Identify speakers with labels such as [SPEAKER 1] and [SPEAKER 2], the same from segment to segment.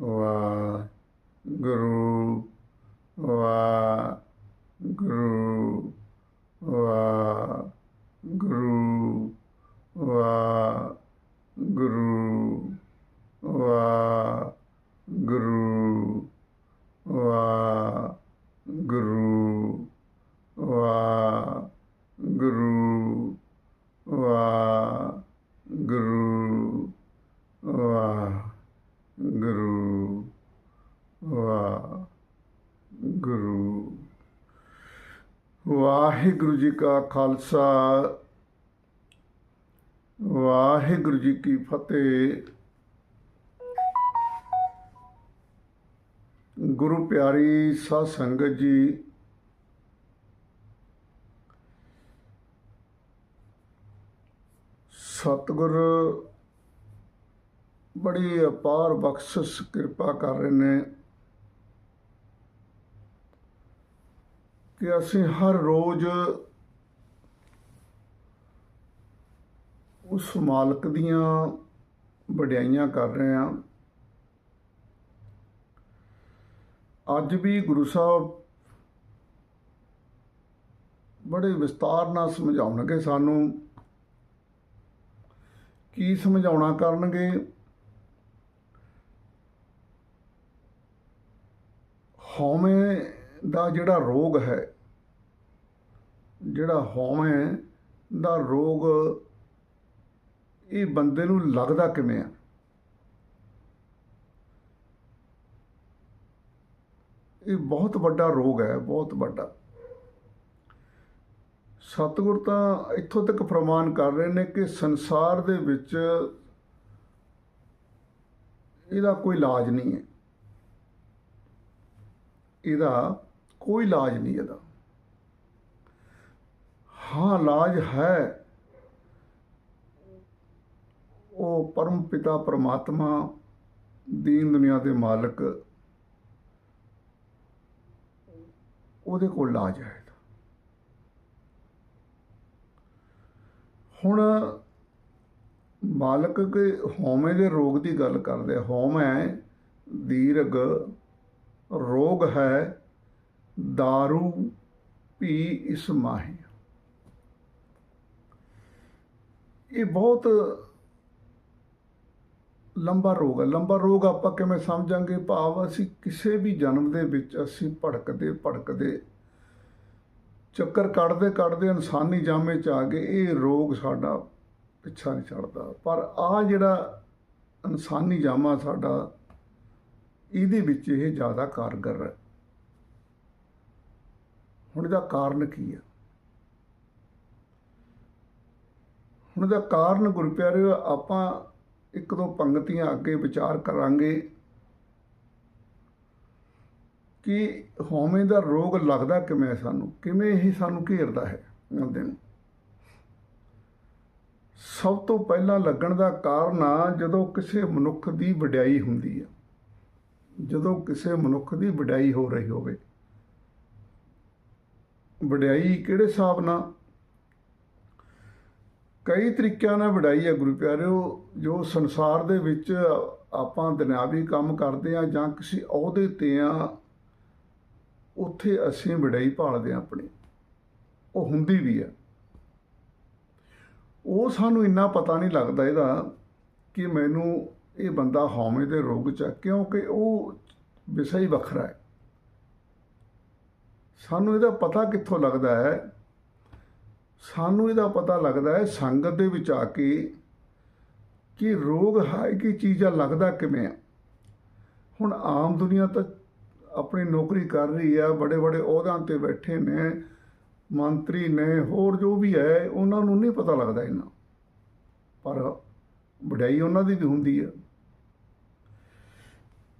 [SPEAKER 1] ਵਾਹਿਗੁਰੂ ਵਾਹਿਗੁਰੂ ਵਾਹਿਗੁਰੂ ਵਾਹਿਗੁਰੂ ਵਾਹਿਗੁਰੂ ਵਾਹਿਗੁਰੂ ਵਾਹਿਗੁਰੂ ਵਾਹਿਗੁਰੂ ਵਾਹਿਗੁਰੂ ਗੁਰੂ। ਵਾਹਿਗੁਰੂ ਜੀ ਕਾ ਖਾਲਸਾ। ਵਾਹਿਗੁਰੂ ਜੀ ਕੀ ਫਤਿਹ। ਗੁਰੂ ਪਿਆਰੀ ਸਾਧ ਸੰਗਤ ਜੀ। ਸਤਿਗੁਰ, ਬੜੀ ਅਪਾਰ ਬਖਸ਼ਿਸ਼ ਕਿਰਪਾ ਕਰ ਰਹੇ ਨੇ। ਕਿ ਅਸੀਂ ਹਰ ਰੋਜ਼ ਉਸ ਮਾਲਕ ਦੀਆਂ ਵਡਿਆਈਆਂ ਕਰ ਰਹੇ ਹਾਂ। ਅੱਜ ਵੀ ਗੁਰੂ ਸਾਹਿਬ ਬੜੇ ਵਿਸਤਾਰ ਨਾਲ ਸਮਝਾਉਣਗੇ ਸਾਨੂੰ ਕੀ ਸਮਝਾਉਣਾ ਕਰਨਗੇ। ਹਉਮੈ ਦਾ ਜਿਹੜਾ ਰੋਗ ਹੈ, ਜਿਹੜਾ ਹਉਮੈ ਦਾ ਰੋਗ, ਇਹ ਬੰਦੇ ਨੂੰ ਲੱਗਦਾ ਕਿਵੇਂ ਆ? ਇਹ ਬਹੁਤ ਵੱਡਾ ਰੋਗ ਹੈ, ਬਹੁਤ ਵੱਡਾ। ਸਤਿਗੁਰ ਤਾਂ ਇੱਥੋਂ ਤੱਕ ਪ੍ਰਮਾਣ ਕਰ ਰਹੇ ਨੇ ਕਿ ਸੰਸਾਰ ਦੇ ਵਿੱਚ ਇਹਦਾ ਕੋਈ ਇਲਾਜ ਨਹੀਂ ਹੈ। ਇਹਦਾ ਕੋਈ ਇਲਾਜ ਨਹੀਂ ਇਹਦਾ। ਹਾਂ ਇਲਾਜ ਹੈ। ਉਹ ਪਰਮ ਪਿਤਾ ਪਰਮਾਤਮਾ ਦੀਨ ਦੁਨੀਆ ਦੇ ਮਾਲਕ ਉਹਦੇ ਕੋਲ ਇਲਾਜ ਹੈ ਇਹਦਾ। ਹੁਣ ਮਾਲਕ ਕੇ ਹਉਮੈ ਦੇ ਰੋਗ ਦੀ ਗੱਲ ਕਰਦੇ ਆ। ਹਉਮੈ, ਦੀਰਘ, ਰੋਗ ਹੈ। दारू ਪੀ ਇਸ ਮਾਹੀ ਇਹ ਬਹੁਤ ਲੰਬਾ ਰੋਗ ਹੈ ਲੰਬਾ ਰੋਗ ਆਪਾਂ ਕਿਵੇਂ ਸਮਝਾਂਗੇ ਭਾਵ ਅਸੀਂ ਕਿਸੇ ਵੀ ਜਨਮ ਦੇ ਵਿੱਚ ਅਸੀਂ ਭੜਕਦੇ ਭੜਕਦੇ ਚੱਕਰ ਕੱਢਦੇ ਕੱਢਦੇ ਇਨਸਾਨੀ ਜਾਮੇ ਚ ਆ ਗਏ ਇਹ ਰੋਗ ਸਾਡਾ ਪਿੱਛਾ ਨਹੀਂ ਛੱਡਦਾ ਪਰ ਆ ਜਿਹੜਾ ਇਨਸਾਨੀ ਜਾਮਾ ਸਾਡਾ ਇਹਦੇ ਵਿੱਚ ਇਹ ਜ਼ਿਆਦਾ ਕਾਰਗਰ ਹੈ ਹੁਣ ਇਹਦਾ ਕਾਰਨ ਕੀ ਆ? ਹੁਣ ਇਹਦਾ ਕਾਰਨ ਗੁਰੂ ਪਿਆਰਿਓ ਆਪਾਂ ਇੱਕ ਦੋ ਪੰਗਤੀਆਂ ਅੱਗੇ ਵਿਚਾਰ ਕਰਾਂਗੇ ਕਿ ਹਉਮੈ ਦਾ ਰੋਗ ਲੱਗਦਾ ਕਿਵੇਂ ਸਾਨੂੰ? ਕਿਵੇਂ ਇਹ ਸਾਨੂੰ ਘੇਰਦਾ ਹੈ ਬੰਦੇ ਨੂੰ? ਸਭ ਤੋਂ ਪਹਿਲਾਂ ਲੱਗਣ ਦਾ ਕਾਰਨ ਆ, ਜਦੋਂ ਕਿਸੇ ਮਨੁੱਖ ਦੀ ਵਡਿਆਈ ਹੁੰਦੀ ਆ। ਜਦੋਂ ਕਿਸੇ ਮਨੁੱਖ ਦੀ ਵਡਿਆਈ ਹੋ ਰਹੀ ਹੋਵੇ। ਵਡਿਆਈ ਕਿਹੜੇ ਹਿਸਾਬ ਨਾਲ? ਕਈ ਤਰੀਕਿਆਂ ਨਾਲ ਵਡਾਈ ਹੈ ਗੁਰੂ ਪਿਆਰਿਓ, ਜੋ ਸੰਸਾਰ ਦੇ ਵਿੱਚ ਆਪਾਂ ਦੁਨਿਆਵੀ ਕੰਮ ਕਰਦੇ ਆ ਜਾਂ ਕਿਸੇ ਅਹੁਦੇ ਤੇ ਆ ਉੱਥੇ ਅਸੀਂ ਵਡਾਈ ਭਾਲਦੇ ਆ ਆਪਣੀ। ਉਹ ਹੁੰਦੀ ਵੀ ਹੈ। ਉਹ ਸਾਨੂੰ ਇੰਨਾ ਪਤਾ ਨਹੀਂ ਲੱਗਦਾ ਇਹਦਾ ਕਿ ਮੈਨੂੰ ਇਹ ਬੰਦਾ ਹਉਮੈ ਦੇ ਰੋਗ ਚ ਆ ਕਿਉਂਕਿ ਉਹ ਵਿਸ਼ਾ ਹੀ ਵੱਖਰਾ ਹੈ। ਸਾਨੂੰ ਇਹਦਾ ਪਤਾ ਕਿੱਥੋਂ ਲੱਗਦਾ ਹੈ? ਸਾਨੂੰ ਇਹਦਾ ਪਤਾ ਲੱਗਦਾ ਹੈ ਸੰਗਤ ਦੇ ਵਿੱਚ ਆ ਕੇ ਕਿ ਰੋਗ ਹੈ ਕੀ ਚੀਜ਼ ਆ, ਲੱਗਦਾ ਕਿਵੇਂ ਆ? ਹੁਣ ਆਮ ਦੁਨੀਆ ਤਾਂ ਆਪਣੀ ਨੌਕਰੀ ਕਰ ਰਹੀ ਆ ਬੜੇ ਬੜੇ ਅਹੁਦਿਆਂ ਤੇ ਬੈਠੇ ਨੇ, ਮੰਤਰੀ ਨੇ, ਹੋਰ ਜੋ ਵੀ ਹੈ, ਉਹਨਾਂ ਨੂੰ ਨਹੀਂ ਪਤਾ ਲੱਗਦਾ ਇਹਨਾਂ ਪਰ ਵਡਿਆਈ ਉਹਨਾਂ ਦੀ ਵੀ ਹੁੰਦੀ ਹੈ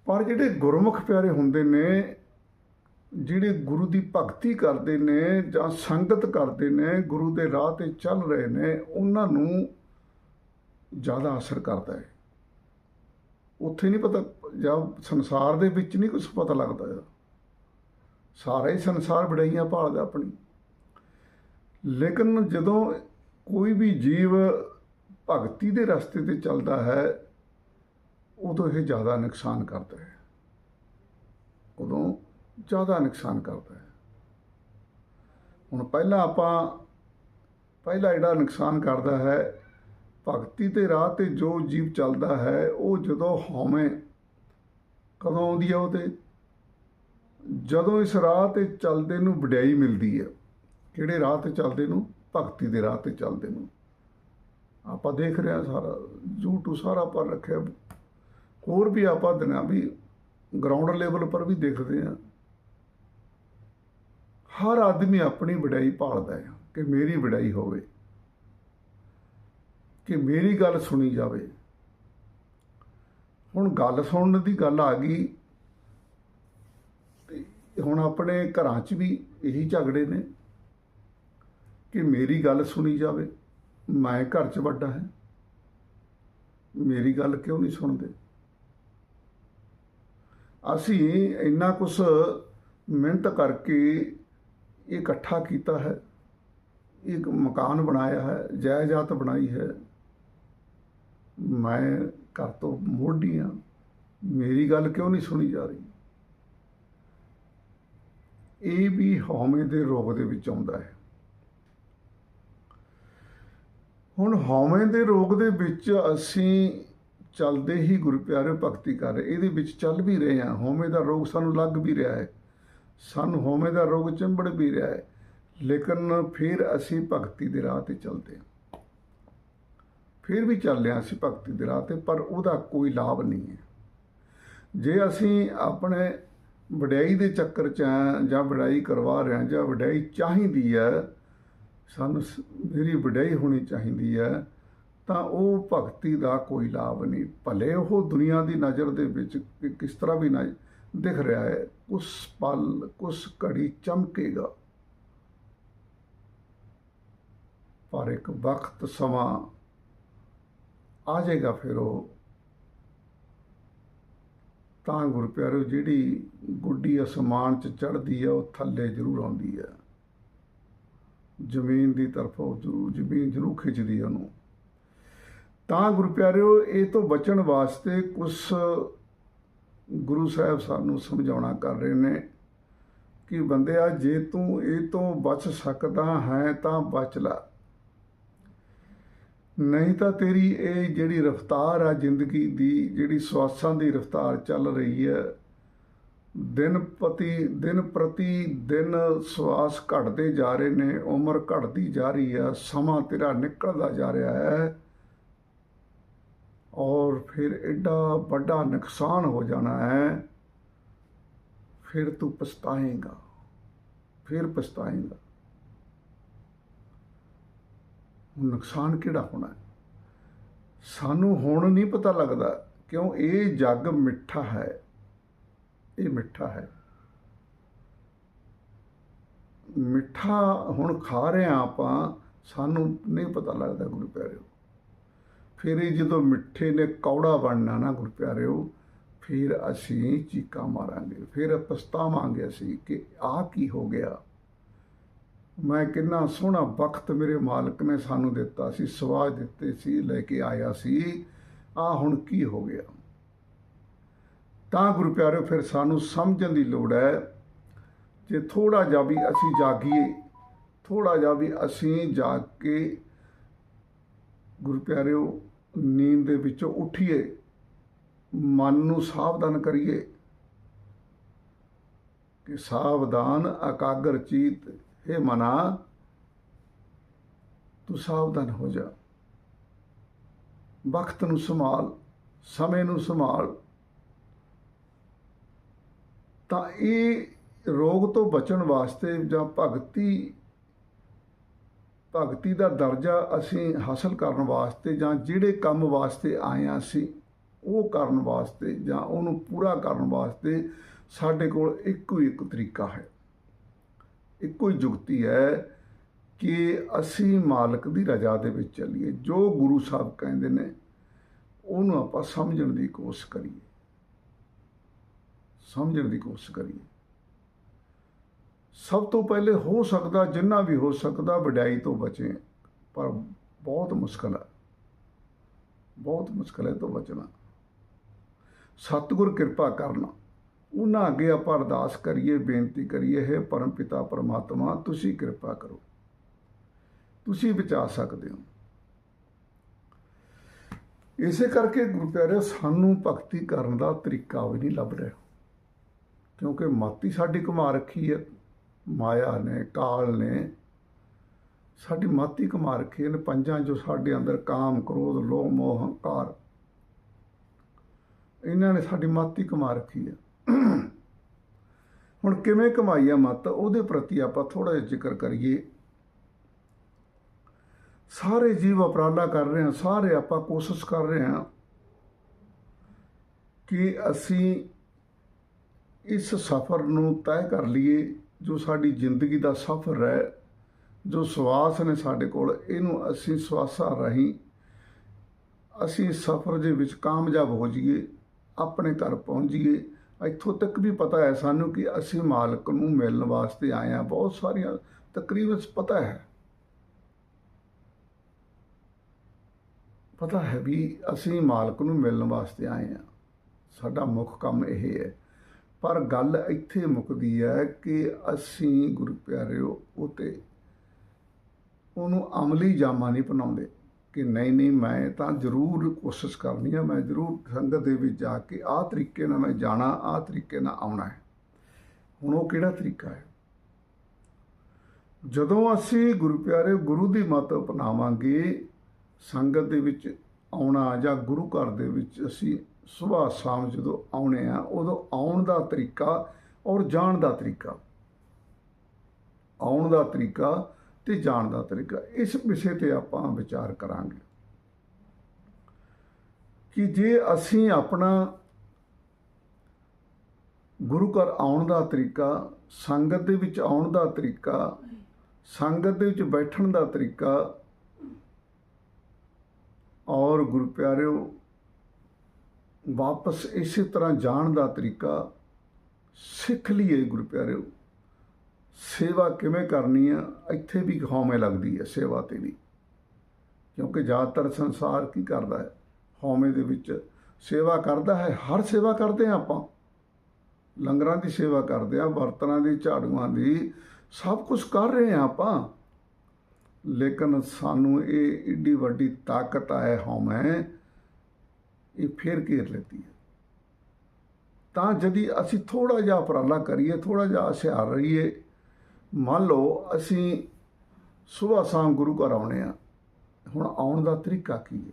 [SPEAKER 1] ਪਰ ਜਿਹੜੇ ਗੁਰਮੁਖ ਪਿਆਰੇ ਹੁੰਦੇ ਨੇ ਜਿਹੜੇ ਗੁਰੂ ਦੀ ਭਗਤੀ ਕਰਦੇ ਨੇ ਜਾਂ ਸੰਗਤ ਕਰਦੇ ਨੇ, ਗੁਰੂ ਦੇ ਰਾਹ ਤੇ ਚੱਲ ਰਹੇ ਨੇ, ਉਹਨਾਂ ਨੂੰ ਜ਼ਿਆਦਾ ਅਸਰ ਕਰਦਾ ਹੈ। ਉੱਥੇ ਨਹੀਂ ਪਤਾ, ਜਾਂ ਸੰਸਾਰ ਦੇ ਵਿੱਚ ਨਹੀਂ ਕੁਝ ਪਤਾ ਲੱਗਦਾ। ਸਾਰਾ ਹੀ ਸੰਸਾਰ ਵਡਿਆਈਆਂ ਭਾਲਦਾ ਆਪਣੀ। ਲੇਕਿਨ ਜਦੋਂ ਕੋਈ ਵੀ ਜੀਵ ਭਗਤੀ ਦੇ ਰਸਤੇ ਤੇ ਚੱਲਦਾ ਹੈ, ਉਦੋਂ ਇਹ ਜ਼ਿਆਦਾ ਨੁਕਸਾਨ ਕਰਦਾ ਹੈ। ਉਦੋਂ ਜ਼ਿਆਦਾ ਨੁਕਸਾਨ ਕਰਦਾ ਹੈ। ਹੁਣ ਪਹਿਲਾਂ ਆਪਾਂ, ਪਹਿਲਾ ਜਿਹੜਾ ਨੁਕਸਾਨ ਕਰਦਾ ਹੈ, ਭਗਤੀ ਦੇ ਰਾਹ ਤੇ ਜੋ ਜੀਵ ਚੱਲਦਾ ਹੈ, ਉਹ ਜਦੋਂ ਹਉਮੈ ਕਦੋਂ ਆਉਂਦੀ ਹੈ ਉਹ ਤੇ ਜਦੋਂ ਇਸ ਰਾਹ ਤੇ ਚੱਲਦੇ ਨੂੰ ਵਡਿਆਈ ਮਿਲਦੀ ਹੈ। ਕਿਹੜੇ ਰਾਹ ਤੇ ਚੱਲਦੇ ਨੂੰ? ਭਗਤੀ ਦੇ ਰਾਹ ਤੇ ਚੱਲਦੇ ਨੂੰ। ਆਪਾਂ ਦੇਖ ਰਹੇ ਹਾਂ ਸਾਰਾ, YouTube ਸਾਰਾ ਪਰ ਰੱਖਿਆ। ਹੋਰ ਵੀ ਆਪਾਂ ਦਿਨਾਂ ਵੀ ਗਰਾਊਂਡ ਲੈਵਲ ਪਰ ਵੀ ਦੇਖਦੇ ਹਾਂ। ਹਰ ਆਦਮੀ ਆਪਣੀ ਵਡਿਆਈ ਭਾਲਦਾ ਹੈ, ਕਿ ਮੇਰੀ ਵਡਿਆਈ ਹੋਵੇ, ਕਿ ਮੇਰੀ ਗੱਲ ਸੁਣੀ ਜਾਵੇ। ਹੁਣ ਗੱਲ ਸੁਣਨ ਦੀ ਗੱਲ ਆ ਗਈ, ਤੇ ਹੁਣ ਆਪਣੇ ਘਰਾਂ 'ਚ ਵੀ ਇਹੀ ਝਗੜੇ ਨੇ, ਕਿ ਮੇਰੀ ਗੱਲ ਸੁਣੀ ਜਾਵੇ, ਮੈਂ ਘਰ 'ਚ ਵੱਡਾ ਹੈ, ਮੇਰੀ ਗੱਲ ਕਿਉਂ ਨਹੀਂ ਸੁਣਦੇ? ਅਸੀਂ ਇੰਨਾ ਕੁਛ ਮਿਹਨਤ ਕਰਕੇ ਇਕੱਠਾ ਕੀਤਾ ਹੈ। ਇੱਕ ਮਕਾਨ ਬਣਾਇਆ ਹੈ, ਜਾਇਦਾਦ ਬਣਾਈ ਹੈ। ਮੈਂ ਘਰ ਤੋਂ ਮੋਢੀ ਹਾਂ। ਮੇਰੀ ਗੱਲ ਕਿਉਂ ਨਹੀਂ ਸੁਣੀ ਜਾ ਰਹੀ? ਇਹ ਵੀ ਹਉਮੈ ਦੇ ਰੋਗ ਦੇ ਵਿੱਚ ਆਉਂਦਾ ਹੈ। ਹੁਣ ਹਉਮੈ ਦੇ ਰੋਗ ਦੇ ਵਿੱਚ ਅਸੀਂ ਚੱਲਦੇ ਹੀ ਗੁਰੂ ਪਿਆਰੇ ਭਗਤੀ ਕਰ ਰਹੇ। ਇਹਦੇ ਵਿੱਚ ਚੱਲ ਵੀ ਰਹੇ ਹਾਂ। ਹਉਮੈ ਦਾ ਰੋਗ ਸਾਨੂੰ ਲੱਗ ਵੀ ਰਿਹਾ ਹੈ। ਸਾਨੂੰ ਹਉਮੈ ਦਾ ਰੋਗ ਚਿੰਬੜ ਵੀ ਰਿਹਾ ਹੈ, ਲੇਕਿਨ ਫਿਰ ਅਸੀਂ ਭਗਤੀ ਦੇ ਰਾਹ ਤੇ ਚੱਲਦੇ ਹਾਂ। ਫਿਰ ਵੀ ਚੱਲਦੇ ਹਾਂ ਅਸੀਂ ਭਗਤੀ ਦੇ ਰਾਹ ਤੇ, ਪਰ ਉਹਦਾ ਕੋਈ ਲਾਭ ਨਹੀਂ ਹੈ। ਜੇ ਅਸੀਂ ਆਪਣੇ ਵਡਿਆਈ ਦੇ ਚੱਕਰ 'ਚ ਹਾਂ, ਜਾਂ ਵਡਿਆਈ ਕਰਵਾ ਰਹੇ ਹਾਂ, ਜਾਂ ਵਡਿਆਈ ਚਾਹੀਦੀ ਹੈ, ਸਾਨੂੰ ਸ- ਮੇਰੀ ਵਡਿਆਈ ਹੋਣੀ ਚਾਹੀਦੀ ਹੈ, ਤਾਂ ਉਹ ਭਗਤੀ ਦਾ ਕੋਈ ਲਾਭ ਨਹੀਂ। ਭਲੇ ਉਹ ਦੁਨੀਆ ਦੀ ਨਜ਼ਰ ਦੇ ਵਿੱਚ ਕਿਸ ਤਰ੍ਹਾਂ ਵੀ ਨਾ ਦਿਖ ਰਿਹਾ ਹੈ। ਉਸ ਪਲ ਉਸ ਘੜੀ ਚਮਕੇਗਾ। ਪਰ ਇੱਕ ਵਕਤ ਸਮਾਂ ਆ ਜਾਏਗਾ ਫਿਰ ਉਹ। ਤਾਂ ਗੁਰ ਪਿਆਰਿਓ ਜਿਹੜੀ ਗੁੱਡੀ ਅਸਮਾਨ 'ਚ ਚੜ੍ਹਦੀ ਹੈ, ਉਹ ਥੱਲੇ ਜ਼ਰੂਰ ਆਉਂਦੀ ਹੈ। ਜ਼ਮੀਨ ਦੀ ਤਰਫ ਉਹ ਜ਼ਰੂਰ, ਜ਼ਮੀਨ ਜ਼ਰੂਰ ਖਿੱਚਦੀ ਹੈ ਉਹਨੂੰ। ਤਾਂ ਗੁਰ ਪਿਆਰਿਓ ਇਹ ਤੋਂ ਬਚਣ ਵਾਸਤੇ ਕੁਝ ਗੁਰੂ ਸਾਹਿਬ ਸਾਨੂੰ ਸਮਝਾਉਣਾ ਕਰ ਰਹੇ ਨੇ ਕਿ ਬੰਦਿਆ ਜੇ ਤੂੰ ਇਹ ਤੋਂ ਬਚ ਸਕਦਾ ਹੈ ਤਾਂ ਬਚ ਲੈ। ਨਹੀਂ ਤਾਂ ਤੇਰੀ ਇਹ ਜਿਹੜੀ ਰਫ਼ਤਾਰ ਆ ਜ਼ਿੰਦਗੀ ਦੀ, ਜਿਹੜੀ ਸਵਾਸਾਂ ਦੀ ਰਫ਼ਤਾਰ ਚੱਲ ਰਹੀ ਹੈ, ਦਿਨ ਪ੍ਰਤੀ ਦਿਨ ਪ੍ਰਤੀ ਦਿਨ ਸਵਾਸ ਘਟਦੇ ਜਾ ਰਹੇ ਨੇ, ਉਮਰ ਘਟਦੀ ਜਾ ਰਹੀ ਆ ਸਮਾਂ ਤੇਰਾ ਨਿਕਲਦਾ ਜਾ ਰਿਹਾ ਹੈ। ਔਰ ਫਿਰ ਐਡਾ ਵੱਡਾ ਨੁਕਸਾਨ ਹੋ ਜਾਣਾ ਹੈ, ਫਿਰ ਤੂੰ ਪਛਤਾਏਗਾ, ਫਿਰ ਪਛਤਾਏਗਾ। ਨੁਕਸਾਨ ਕਿਹੜਾ ਹੋਣਾ ਹੈ? ਸਾਨੂੰ ਹੁਣ ਨਹੀਂ ਪਤਾ ਲੱਗਦਾ ਕਿਉਂ ਇਹ ਜੱਗ ਮਿੱਠਾ ਹੈ, ਇਹ ਮਿੱਠਾ ਹੈ। ਮਿੱਠਾ ਹੁਣ ਖਾ ਰਹੇ ਹਾਂ ਆਪਾਂ, ਸਾਨੂੰ ਨਹੀਂ ਪਤਾ ਲੱਗਦਾ ਗੁਰੂ ਪਿਆਰਿਓ। ਫਿਰ ਇਹ ਜਦੋਂ ਮਿੱਠੇ ਨੇ ਕੌੜਾ ਬਣਨਾ ਨਾ ਗੁਰਪਿਆਰਿਓ, ਫਿਰ ਅਸੀਂ ਚੀਕਾਂ ਮਾਰਾਂਗੇ, ਫਿਰ ਪਛਤਾਵਾਂਗੇ ਅਸੀਂ ਕਿ ਆਹ ਕੀ ਹੋ ਗਿਆ। ਮੈਂ ਕਿੰਨਾ ਸੋਹਣਾ ਵਕਤ ਮੇਰੇ ਮਾਲਕ ਨੇ ਸਾਨੂੰ ਦਿੱਤਾ ਸੀ, ਸਵਾਜ ਦਿੱਤੇ ਸੀ, ਲੈ ਕੇ ਆਇਆ ਸੀ ਆ ਹੁਣ ਕੀ ਹੋ ਗਿਆ। ਤਾਂ ਗੁਰੂ ਪਿਆਰਿਓ ਫਿਰ ਸਾਨੂੰ ਸਮਝਣ ਦੀ ਲੋੜ ਹੈ, ਜੇ ਥੋੜਾ ਜਿਹਾ ਵੀ ਅਸੀਂ ਜਾਗੀਏ ਥੋੜਾ ਜਿਹਾ ਵੀ ਅਸੀਂ ਜਾਗ ਕੇ ਗੁਰੂ ਪਿਆਰਿਓ ਨੀਂਦ ਦੇ ਵਿੱਚੋਂ ਉੱਠੀਏ, ਮਨ ਨੂੰ ਸਾਵਧਾਨ ਕਰੀਏ ਕਿ ਸਾਵਧਾਨ, ਇਕਾਗਰ ਚੀਤ, ਹੈ ਮਨਾ, ਤੂੰ ਸਾਵਧਾਨ ਹੋ ਜਾ। ਵਕਤ ਨੂੰ ਸੰਭਾਲ, ਸਮੇਂ ਨੂੰ ਸੰਭਾਲ। ਤਾਂ ਇਹ ਰੋਗ ਤੋਂ ਬਚਣ ਵਾਸਤੇ ਜਾਂ ਭਗਤੀ ਭਗਤੀ ਦਾ ਦਰਜਾ ਅਸੀਂ ਹਾਸਲ ਕਰਨ ਵਾਸਤੇ ਜਾਂ ਜਿਹੜੇ ਕੰਮ ਵਾਸਤੇ ਆਏ ਹਾਂ ਅਸੀਂ, ਉਹ ਕਰਨ ਵਾਸਤੇ ਜਾਂ ਉਹਨੂੰ ਪੂਰਾ ਕਰਨ ਵਾਸਤੇ ਸਾਡੇ ਕੋਲ ਇੱਕੋ ਹੀ ਇੱਕ ਤਰੀਕਾ ਹੈ। ਇੱਕੋ ਹੀ ਜੁਗਤੀ ਹੈ ਕਿ ਅਸੀਂ ਮਾਲਕ ਦੀ ਰਜ਼ਾ ਦੇ ਵਿੱਚ ਚੱਲੀਏ। ਜੋ ਗੁਰੂ ਸਾਹਿਬ ਕਹਿੰਦੇ ਨੇ, ਉਹਨੂੰ ਆਪਾਂ ਸਮਝਣ ਦੀ ਕੋਸ਼ਿਸ਼ ਕਰੀਏ। ਸਮਝਣ ਦੀ ਕੋਸ਼ਿਸ਼ ਕਰੀਏ। ਸਭ ਤੋਂ ਪਹਿਲੇ ਹੋ ਸਕਦਾ, ਜਿੰਨਾ ਵੀ ਹੋ ਸਕਦਾ, ਵਡਿਆਈ ਤੋਂ ਬਚੇ। ਪਰ ਬਹੁਤ ਮੁਸ਼ਕਲ ਹੈ। ਬਹੁਤ ਮੁਸ਼ਕਲ ਹੈ ਤੋਂ ਬਚਣਾ। ਸਤਿਗੁਰ ਕਿਰਪਾ ਕਰਨਾ। ਉਹਨਾਂ ਅੱਗੇ ਆਪਾਂ ਅਰਦਾਸ ਕਰੀਏ, ਬੇਨਤੀ ਕਰੀਏ, ਹੈ ਪਰਮ ਪਿਤਾ, ਪਰਮਾਤਮਾ, ਤੁਸੀਂ ਕਿਰਪਾ ਕਰੋ। ਤੁਸੀਂ ਬਚਾ ਸਕਦੇ ਹੋ। ਇਸੇ ਕਰਕੇ ਗੁਰੂ ਪਿਆਰਿਓ ਸਾਨੂੰ ਭਗਤੀ ਕਰਨ ਦਾ ਤਰੀਕਾ ਵੀ ਨਹੀਂ ਲੱਭ ਰਿਹਾ। ਕਿਉਂਕਿ ਮਾਤੀ ਸਾਡੀ ਕਮਾ ਰੱਖੀ ਹੈ। ਮਾਇਆ ਨੇ, ਕਾਲ ਨੇ, ਸਾਡੀ ਮਾਤੀ ਕਮਾ ਰੱਖੀ ਨੇ ਪੰਜਾਂ ਜੋ ਸਾਡੇ ਅੰਦਰ ਕਾਮ, ਕ੍ਰੋਧ, ਲੋਭ, ਮੋਹ, ਹੰਕਾਰ। ਇਹਨਾਂ ਨੇ ਸਾਡੀ ਮਾਤੀ ਕਮਾ ਰੱਖੀ ਹੈ ਹੁਣ ਕਿਵੇਂ ਕਮਾਈ ਆ ਮਤ? ਉਹਦੇ ਪ੍ਰਤੀ ਆਪਾਂ ਥੋੜਾ ਜਿਹਾ ਜ਼ਿਕਰ ਕਰੀਏ। ਸਾਰੇ ਜੀਵ ਉਪਰਾਲਾ ਕਰ ਰਹੇ ਹਾਂ ਸਾਰੇ ਆਪਾਂ ਕੋਸ਼ਿਸ਼ ਕਰ ਰਹੇ ਹਾਂ ਕਿ ਅਸੀਂ ਇਸ ਸਫ਼ਰ ਨੂੰ ਤੈਅ ਕਰ ਲਈਏ। ਜੋ ਸਾਡੀ ਜ਼ਿੰਦਗੀ ਦਾ ਸਫ਼ਰ ਹੈ, ਜੋ ਸਵਾਸ ਨੇ ਸਾਡੇ ਕੋਲ, ਇਹਨੂੰ ਅਸੀਂ ਸਵਾਸਾਂ ਰਾਹੀਂ ਅਸੀਂ ਸਫ਼ਰ ਦੇ ਵਿੱਚ ਕਾਮਯਾਬ ਹੋ ਜਾਈਏ, ਆਪਣੇ ਘਰ ਪਹੁੰਚ ਜਾਈਏ। ਇੱਥੋਂ ਤੱਕ ਵੀ ਪਤਾ ਹੈ ਸਾਨੂੰ ਕਿ ਅਸੀਂ ਮਾਲਕ ਨੂੰ ਮਿਲਣ ਵਾਸਤੇ ਆਏ ਹਾਂ। ਬਹੁਤ ਸਾਰੀਆਂ ਤਕਰੀਬਨ ਪਤਾ ਹੈ। ਪਤਾ ਹੈ ਵੀ ਅਸੀਂ ਮਾਲਕ ਨੂੰ ਮਿਲਣ ਵਾਸਤੇ ਆਏ ਹਾਂ। ਸਾਡਾ ਮੁੱਖ ਕੰਮ ਇਹ ਹੈ ਪਰ ਗੱਲ ਇੱਥੇ ਮੁੱਕਦੀ ਹੈ ਕਿ ਅਸੀਂ ਗੁਰੂ ਪਿਆਰਿਓ, ਉਤੇ ਉਹਨੂੰ ਅਮਲੀ ਜਾਮਾ ਨਹੀਂ ਬਣਾਉਂਦੇ ਕਿ ਨਹੀਂ ਨਹੀਂ, ਮੈਂ ਤਾਂ ਜ਼ਰੂਰ ਕੋਸ਼ਿਸ਼ ਕਰਨੀ ਹੈ, ਮੈਂ ਜ਼ਰੂਰ ਸੰਗਤ ਦੇ ਵਿੱਚ ਜਾ ਕੇ ਆਹ ਤਰੀਕੇ ਨਾਲ ਮੈਂ ਜਾਣਾ, ਆਹ ਤਰੀਕੇ ਨਾਲ ਆਉਣਾ ਹੈ। ਹੁਣ ਉਹ ਕਿਹੜਾ ਤਰੀਕਾ ਹੈ? ਜਦੋਂ ਅਸੀਂ ਗੁਰੂ ਪਿਆਰੇ ਗੁਰੂ ਦੀ ਮੱਤ ਅਪਣਾਵਾਂਗੇ, ਸੰਗਤ ਦੇ ਵਿੱਚ ਆਉਣਾ ਜਾਂ ਗੁਰੂ ਘਰ ਦੇ ਵਿੱਚ ਅਸੀਂ ਸਵੇਰ ਸ਼ਾਮ ਜਦੋਂ ਆਉਣੇ ਆ, ਉਦੋਂ ਆਉਣ ਦਾ ਤਰੀਕਾ ਔਰ ਜਾਣ ਦਾ ਤਰੀਕਾ। ਆਉਣ ਦਾ ਤਰੀਕਾ ਤੇ ਜਾਣ ਦਾ ਤਰੀਕਾ, ਇਸ ਵਿਸ਼ੇ ਤੇ ਆਪਾਂ ਵਿਚਾਰ ਕਰਾਂਗੇ। ਕਿ ਜੇ ਅਸੀਂ ਆਪਣਾ ਗੁਰੂ ਘਰ ਆਉਣ ਦਾ ਤਰੀਕਾ, ਸੰਗਤ ਦੇ ਵਿੱਚ ਆਉਣ ਦਾ ਤਰੀਕਾ, ਸੰਗਤ ਦੇ ਵਿੱਚ ਬੈਠਣ ਦਾ ਤਰੀਕਾ, ਔਰ ਗੁਰੂ ਪਿਆਰਿਓ ਵਾਪਸ ਇਸੇ ਤਰ੍ਹਾਂ ਜਾਣ ਦਾ ਤਰੀਕਾ ਸਿੱਖ ਲਈਏ ਗੁਰੂ ਪਿਆਰਿਓ ਸੇਵਾ ਕਿਵੇਂ ਕਰਨੀ ਆ, ਇੱਥੇ ਵੀ ਹਉਮੈ ਲੱਗਦੀ ਹੈ ਸੇਵਾ ਤੇ ਵੀ। ਕਿਉਂਕਿ ਜ਼ਿਆਦਾਤਰ ਸੰਸਾਰ ਕੀ ਕਰਦਾ ਹੈ? ਹਉਮੈ ਦੇ ਵਿੱਚ ਸੇਵਾ ਕਰਦਾ ਹੈ, ਹਰ ਸੇਵਾ ਕਰਦੇ ਆ ਆਪਾਂ। ਲੰਗਰਾਂ ਦੀ ਸੇਵਾ ਕਰਦੇ ਆ ਬਰਤਨਾਂ ਦੀ, ਝਾੜੂਆਂ ਦੀ, ਸਭ ਕੁਝ ਕਰ ਰਹੇ ਆ ਆਪਾਂ। ਲੇਕਿਨ ਸਾਨੂੰ ਇਹ ਏਡੀ ਵੱਡੀ ਤਾਕਤ ਹੈ ਹਉਮੈ ਇਹ ਫੇਰ ਘੇਰ ਲੈਂਦੀ ਹੈ। ਤਾਂ ਜਦੀ ਅਸੀਂ ਥੋੜਾ ਜਿਹਾ ਉਪਰਾਲਾ ਕਰੀਏ, ਥੋੜਾ ਜਿਹਾ ਹੁਸ਼ਿਆਰ ਰਹੀਏ, ਮੰਨ ਲਓ ਅਸੀਂ ਸਵੇਰ ਸ਼ਾਮ ਗੁਰੂ ਘਰ ਆਉਣੇ ਆ, ਹੁਣ ਆਉਣ ਦਾ ਤਰੀਕਾ ਕੀ ਹੈ?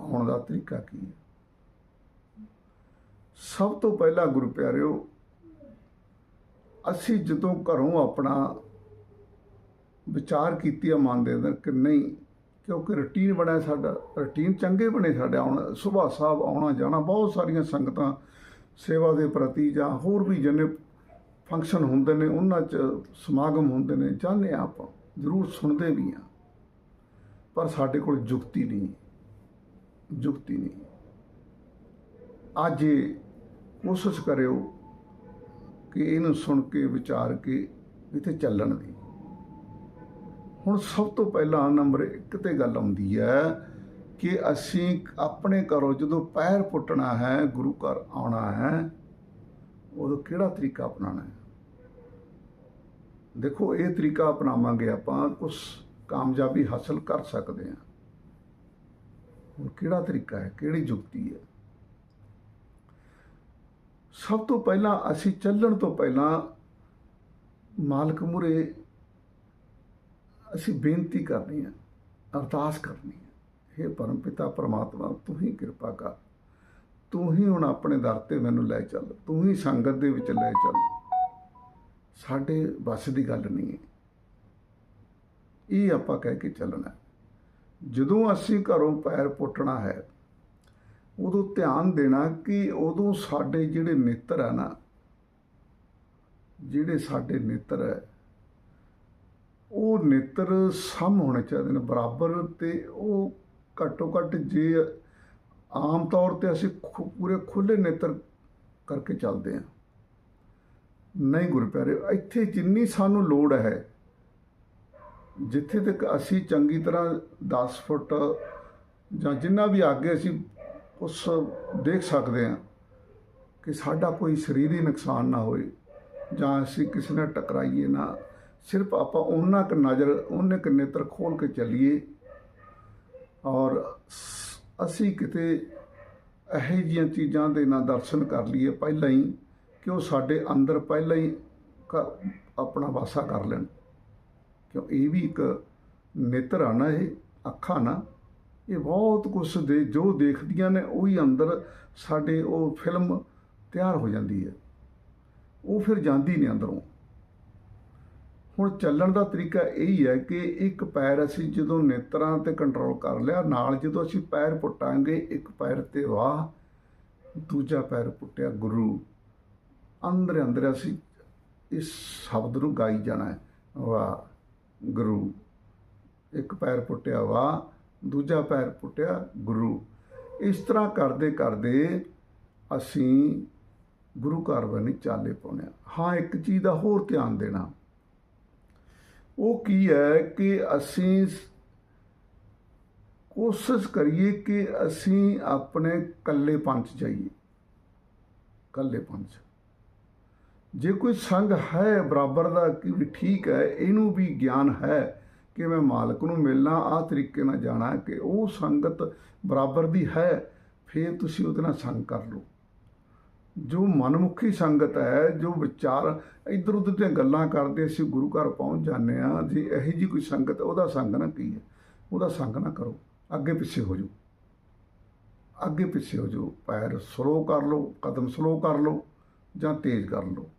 [SPEAKER 1] ਆਉਣ ਦਾ ਤਰੀਕਾ ਕੀ ਹੈ? ਸਭ ਤੋਂ ਪਹਿਲਾਂ ਗੁਰੂ ਪਿਆਰਿਓ ਅਸੀਂ ਜਦੋਂ ਘਰੋਂ ਆਪਣਾ ਵਿਚਾਰ ਕੀਤੀ ਆ ਮਨ ਦੇ ਅੰਦਰ ਕਿ ਨਹੀਂ ਕਿਉਂਕਿ ਰੁਟੀਨ ਬਣਿਆ ਸਾਡਾ, ਰੁਟੀਨ ਚੰਗੇ ਬਣੇ ਸਾਡੇ, ਆਉਣ ਸਵੇਰ ਸਾਹਿਬ ਆਉਣਾ ਜਾਣਾ, ਬਹੁਤ ਸਾਰੀਆਂ ਸੰਗਤਾਂ ਸੇਵਾ ਦੇ ਪ੍ਰਤੀ ਜਾਂ ਹੋਰ ਵੀ ਜਿੰਨੇ ਫੰਕਸ਼ਨ ਹੁੰਦੇ ਨੇ, ਉਹਨਾਂ 'ਚ ਸਮਾਗਮ ਹੁੰਦੇ ਨੇ ਜਾਂਦੇ ਹਾਂ ਆਪਾਂ, ਜ਼ਰੂਰ ਸੁਣਦੇ ਵੀ ਆ ਪਰ ਸਾਡੇ ਕੋਲ ਜੁਗਤੀ ਨਹੀਂ ਜੁਗਤੀ ਨਹੀਂ। ਅੱਜ ਕੋਸ਼ਿਸ਼ ਕਰਿਓ ਕਿ ਇਹਨੂੰ ਸੁਣ ਕੇ, ਵਿਚਾਰ ਕੇ, ਇੱਥੇ ਚੱਲਣ ਦੀ। ਹੁਣ ਸਭ ਤੋਂ ਪਹਿਲਾਂ ਨੰਬਰ 1 ਤੇ ਗੱਲ ਆਉਂਦੀ ਹੈ ਕਿ ਅਸੀਂ ਆਪਣੇ ਘਰੋਂ ਜਦੋਂ ਪੈਰ ਪੁੱਟਣਾ ਹੈ, ਗੁਰੂ ਘਰ ਆਉਣਾ ਹੈ, ਉਦੋਂ ਕਿਹੜਾ ਤਰੀਕਾ ਅਪਣਾਉਣਾ ਹੈ? ਦੇਖੋ, ਇਹ ਤਰੀਕਾ ਅਪਣਾਵਾਂਗੇ ਆਪਾਂ ਕੁਝ ਕਾਮਯਾਬੀ ਹਾਸਲ ਕਰ ਸਕਦੇ ਹਾਂ। ਹੁਣ ਕਿਹੜਾ ਤਰੀਕਾ ਹੈ? ਕਿਹੜੀ ਜੁਗਤੀ ਹੈ? ਸਭ ਤੋਂ ਪਹਿਲਾਂ, ਅਸੀਂ ਚੱਲਣ ਤੋਂ ਪਹਿਲਾਂ ਮਾਲਕ ਮੁਰੇ ਅਸੀਂ ਬੇਨਤੀ ਕਰਨੀ ਹੈ, ਅਰਦਾਸ ਕਰਨੀ ਹੈ हे ਪਰਮ ਪਿਤਾ, ਪਰਮਾਤਮਾ, ਤੂੰ ਹੀ ਕਿਰਪਾ ਕਰ। ਤੂੰ ਹੀ ਹੁਣ ਆਪਣੇ ਦਰ ਤੇ ਮੈਨੂੰ ਲੈ ਚੱਲ, ਤੂੰ ਹੀ ਸੰਗਤ ਦੇ ਵਿੱਚ ਲੈ ਚੱਲ। ਸਾਡੇ ਵੱਸ ਦੀ ਗੱਲ ਨਹੀਂ ਹੈ। ਇਹ ਆਪਾਂ ਕਹਿ ਕੇ ਚੱਲਣਾ ਜਦੋਂ ਅਸੀਂ ਘਰੋਂ ਪੈਰ ਪੁੱਟਣਾ ਹੈ, ਉਦੋਂ ਧਿਆਨ ਦੇਣਾ ਕਿ ਉਦੋਂ ਸਾਡੇ ਜਿਹੜੇ ਨੇਤਰ ਹੈ ਨਾ, ਜਿਹੜੇ ਸਾਡੇ ਨੇਤਰ ਹੈ ਉਹ ਨੇਤਰ ਸਮ ਹੋਣੇ ਚਾਹੀਦੇ ਨੇ, ਬਰਾਬਰ ਤੇ ਉਹ ਘੱਟੋ ਘੱਟ ਜੇ ਆਮ ਤੌਰ ਤੇ ਅਸੀਂ ਖੁ- ਪੂਰੇ ਖੁੱਲੇ ਨੇਤਰ ਕਰਕੇ ਚੱਲਦੇ ਹਾਂ। ਨਹੀਂ ਗੁਰੂ ਪਿਆਰੇ ਇੱਥੇ ਜਿੰਨੀ ਸਾਨੂੰ ਲੋੜ ਹੈ, ਜਿੱਥੇ ਤੱਕ ਅਸੀਂ ਚੰਗੀ ਤਰ੍ਹਾਂ 10 ਫੁੱਟ ਜਾਂ ਜਿੰਨਾ ਵੀ ਅੱਗੇ ਅਸੀਂ ਉਸ ਦੇਖ ਸਕਦੇ ਹਾਂ ਕਿ ਸਾਡਾ ਕੋਈ ਸਰੀਰੀ ਨੁਕਸਾਨ ਨਾ ਹੋਏ ਜਾਂ ਅਸੀਂ ਕਿਸੇ ਨਾਲ ਟਕਰਾਈਏ ਨਾ ਸਿਰਫ ਆਪਾਂ ਉਹਨਾਂ ਕ ਨਜ਼ਰ, ਉਹਨੇ ਕ ਨੇਤਰ ਖੋਲ ਕੇ ਚੱਲੀਏ ਔਰ ਅਸੀਂ ਕਿਤੇ ਇਹੋ ਜਿਹੀਆਂ ਚੀਜ਼ਾਂ ਦੇ ਨਾਲ ਦਰਸ਼ਨ ਕਰ ਲਈਏ ਪਹਿਲਾਂ ਹੀ ਕਿ ਉਹ ਸਾਡੇ ਅੰਦਰ ਪਹਿਲਾਂ ਹੀ ਕ- ਆਪਣਾ ਵਾਸਾ ਕਰ ਲੈਣ। ਕਿਉਂ? ਇਹ ਵੀ ਇੱਕ ਨੇਤਰ ਆ ਨਾ ਇਹ, ਅੱਖਾਂ ਨਾ। ਇਹ ਬਹੁਤ ਕੁਛ ਦੇ, ਜੋ ਦੇਖਦੀਆਂ ਨੇ ਉਹੀ ਅੰਦਰ ਸਾਡੇ ਉਹ ਫਿਲਮ ਤਿਆਰ ਹੋ ਜਾਂਦੀ ਹੈ। ਉਹ ਫਿਰ ਜਾਂਦੀ ਨਹੀਂ ਅੰਦਰੋਂ। ਹੁਣ ਚੱਲਣ ਦਾ ਤਰੀਕਾ ਇਹੀ ਹੈ ਕਿ ਇੱਕ ਪੈਰ ਅਸੀਂ ਜਦੋਂ ਨੇਤਰਾਂ ਤੇ ਕੰਟਰੋਲ ਕਰ ਲਿਆ, ਨਾਲ ਜਦੋਂ ਅਸੀਂ ਪੈਰ ਪੁੱਟਾਂਗੇ, ਇੱਕ ਪੈਰ ਤੇ ਵਾਹ, ਦੂਜਾ ਪੈਰ ਪੁੱਟਿਆ ਗੁਰੂ। ਅੰਦਰ ਅੰਦਰ ਅਸੀਂ ਇਸ ਸ਼ਬਦ ਨੂੰ ਗਾਈ ਜਾਣਾ ਹੈ, ਵਾਹ, ਗੁਰੂ। ਇੱਕ ਪੈਰ ਪੁੱਟਿਆ ਵਾਹ, ਦੂਜਾ ਪੈਰ ਪੁੱਟਿਆ ਗੁਰੂ। ਇਸ ਤਰ੍ਹਾਂ ਕਰਦੇ ਕਰਦੇ ਅਸੀਂ ਗੁਰੂ ਘਰ ਵੱਲ ਚਾਲੇ ਪਾਉਣੇ ਆ। ਹਾਂ, ਇੱਕ ਚੀਜ਼ ਦਾ ਹੋਰ ਧਿਆਨ ਦੇਣਾ। ਉਹ ਕੀ ਹੈ ਕਿ ਅਸੀਂ ਕੋਸ਼ਿਸ਼ ਕਰੀਏ ਕਿ ਅਸੀਂ ਆਪਣੇ ਕੱਲੇ ਪੰਚ ਜਾਈਏ। ਕੱਲੇ ਪੰਚ ਜੇ ਕੋਈ ਸੰਗ ਹੈ ਬਰਾਬਰ ਦਾ ਕਿ ਵੀ ਠੀਕ ਹੈ, ਇਹਨੂੰ ਵੀ ਗਿਆਨ ਹੈ ਕਿ ਮੈਂ ਮਾਲਕ ਨੂੰ ਮਿਲਣਾ ਆ ਤਰੀਕੇ ਨਾਲ ਜਾਣਾ ਕਿ ਉਹ ਸੰਗਤ ਬਰਾਬਰ ਦੀ ਹੈ, ਫਿਰ ਤੁਸੀਂ ਉਹਦੇ ਨਾਲ ਸੰਗ ਕਰ ਲਓ। ਜੋ ਮਨਮੁਖੀ ਸੰਗਤ ਹੈ, ਜੋ ਵਿਚਾਰ ਇਧਰ ਉਧਰ ਦੀਆਂ ਗੱਲਾਂ ਕਰਦੇ, ਅਸੀਂ ਗੁਰੂ ਘਰ ਪਹੁੰਚ ਜਾਂਦੇ ਆ ਜੇ ਇਹੋ ਜੀ ਕੋਈ ਸੰਗਤ, ਉਹਦਾ ਸੰਗ ਨਾ ਕੀ ਹੈ? ਉਹਦਾ ਸੰਗ ਨਾ ਕਰੋ, ਅੱਗੇ ਪਿੱਛੇ ਹੋ ਜਾਓ। ਅੱਗੇ ਪਿੱਛੇ ਹੋ ਜਾਓ, ਪੈਰ ਸਲੋ ਕਰ ਲਓ, ਕਦਮ ਸਲੋ ਕਰ ਲਓ, ਜਾਂ ਤੇਜ਼ ਕਰ ਲਓ।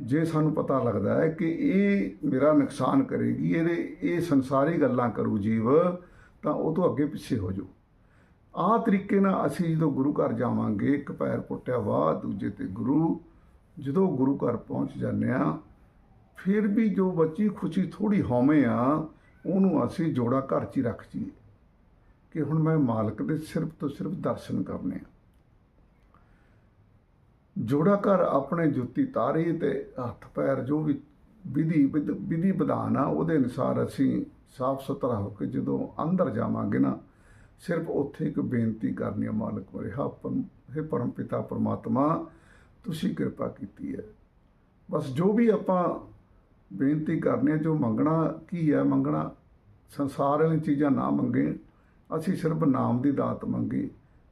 [SPEAKER 1] ਜੇ ਸਾਨੂੰ ਪਤਾ ਲੱਗਦਾ ਹੈ ਕਿ ਇਹ ਮੇਰਾ ਨੁਕਸਾਨ ਕਰੇਗੀ, ਇਹਦੇ, ਇਹ ਸੰਸਾਰੀ ਗੱਲਾਂ ਕਰੂ ਜੀਵ, ਤਾਂ ਉਹ ਤੋਂ ਅੱਗੇ ਪਿੱਛੇ ਹੋ ਜਾਓ। ਆਹ ਤਰੀਕੇ ਨਾਲ ਅਸੀਂ ਜਦੋਂ ਗੁਰੂ ਘਰ ਜਾਵਾਂਗੇ, ਇੱਕ ਪੈਰ ਪੁੱਟਿਆ ਵਾਹ, ਦੂਜੇ ਤੇ ਗੁਰੂ। ਜਦੋਂ ਗੁਰੂ ਘਰ ਪਹੁੰਚ ਜਾਂਦੇ ਆ ਫਿਰ ਵੀ ਜੋ ਬੱਚੀ ਖੁਸ਼ੀ ਥੋੜੀ ਹਉਮੈ ਆ, ਉਹਨੂੰ ਅਸੀਂ ਜੋੜਾ ਘਰ 'ਚ ਹੀ ਰੱਖ ਜੀਏ ਕਿ ਹੁਣ ਮੈਂ ਮਾਲਕ ਦੇ ਸਿਰਫ ਤੋਂ ਸਿਰਫ ਦਰਸ਼ਨ ਕਰਨੇ ਆ। ਜੋੜਾ ਘਰ ਆਪਣੇ ਜੁੱਤੀ ਤਾਰੀ ਤੇ ਹੱਥ ਪੈਰ ਜੋ ਵੀ ਵਿਧੀ ਵਿਧ- ਵਿਧੀ ਵਿਧਾਨ ਆ, ਉਹਦੇ ਅਨੁਸਾਰ ਅਸੀਂ ਸਾਫ਼ ਸੁਥਰਾ ਹੋ ਕੇ ਜਦੋਂ ਅੰਦਰ ਜਾਵਾਂਗੇ ਨਾ ਸਿਰਫ ਉੱਥੇ ਇੱਕ ਬੇਨਤੀ ਕਰਨੀ ਹੈ ਮਾਲਕ ਬਾਰੇ ਹਾਂ, ਪਰਮ, ਹੈ ਪਰਮ ਪਿਤਾ ਪਰਮਾਤਮਾ, ਤੁਸੀਂ ਕਿਰਪਾ ਕੀਤੀ ਹੈ। ਬਸ ਜੋ ਵੀ ਆਪਾਂ ਬੇਨਤੀ ਕਰਨੀ ਹੈ ਜੋ ਮੰਗਣਾ ਕੀ ਹੈ, ਮੰਗਣਾ, ਸੰਸਾਰ ਵਾਲੀਆਂ ਚੀਜ਼ਾਂ ਨਾ ਮੰਗੇ, ਅਸੀਂ ਸਿਰਫ ਨਾਮ ਦੀ ਦਾਤ ਮੰਗੀ,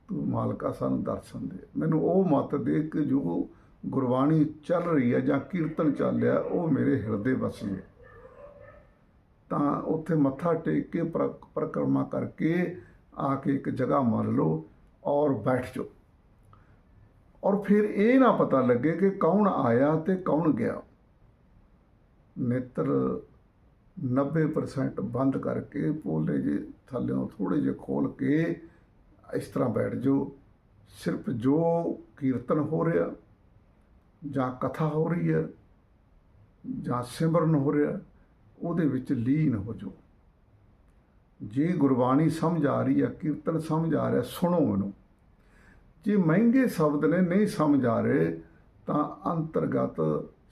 [SPEAKER 1] ਤੂੰ ਮਾਲਕਾ ਸਾਨੂੰ ਦਰਸ਼ਨ ਦੇ। ਮੈਨੂੰ ਉਹ ਮਤ ਦੇ ਕਿ ਜੋ ਗੁਰਬਾਣੀ ਚੱਲ ਰਹੀ ਹੈ ਜਾਂ ਕੀਰਤਨ ਚੱਲ ਰਿਹਾ, ਉਹ ਮੇਰੇ ਹਿਰਦੇ ਵਸੇ ਤਾਂ ਉੱਥੇ ਮੱਥਾ ਟੇਕ ਕੇ ਪਰਿਕਰਮਾ ਕਰਕੇ ਆ ਕੇ ਇੱਕ ਜਗ੍ਹਾ ਮੰਨ ਲਓ ਔਰ ਬੈਠ ਜਾਓ। ਔਰ ਫਿਰ ਇਹ ਨਾ ਪਤਾ ਲੱਗੇ ਕਿ ਕੌਣ ਆਇਆ ਤੇ ਕੌਣ ਗਿਆ। ਨੇਤਰ 90% ਬੰਦ ਕਰਕੇ ਪੋਲੇ ਜੇ ਥੱਲੇੋਂ ਥੋੜੇ ਜਿਹੇ ਖੋਲ ਕੇ ਇਸ ਤਰ੍ਹਾਂ ਬੈਠ ਜਾਓ। ਸਿਰਫ ਜੋ ਕੀਰਤਨ ਹੋ ਰਿਹਾ ਜਾਂ ਕਥਾ ਹੋ ਰਹੀ ਹੈ ਜਾਂ ਸਿਮਰਨ ਹੋ ਰਿਹਾ, ਉਹਦੇ ਵਿੱਚ ਲੀਨ ਹੋ ਜਾਓ। ਜੇ ਗੁਰਬਾਣੀ ਸਮਝ ਆ ਰਹੀ ਹੈ, ਕੀਰਤਨ ਸਮਝ ਆ ਰਿਹਾ, ਸੁਣੋ ਉਹਨੂੰ ਜੇ ਮਹਿੰਗੇ ਸ਼ਬਦ ਨੇ ਨਹੀਂ ਸਮਝ ਆ ਰਹੇ, ਤਾਂ ਅੰਤਰਗਤ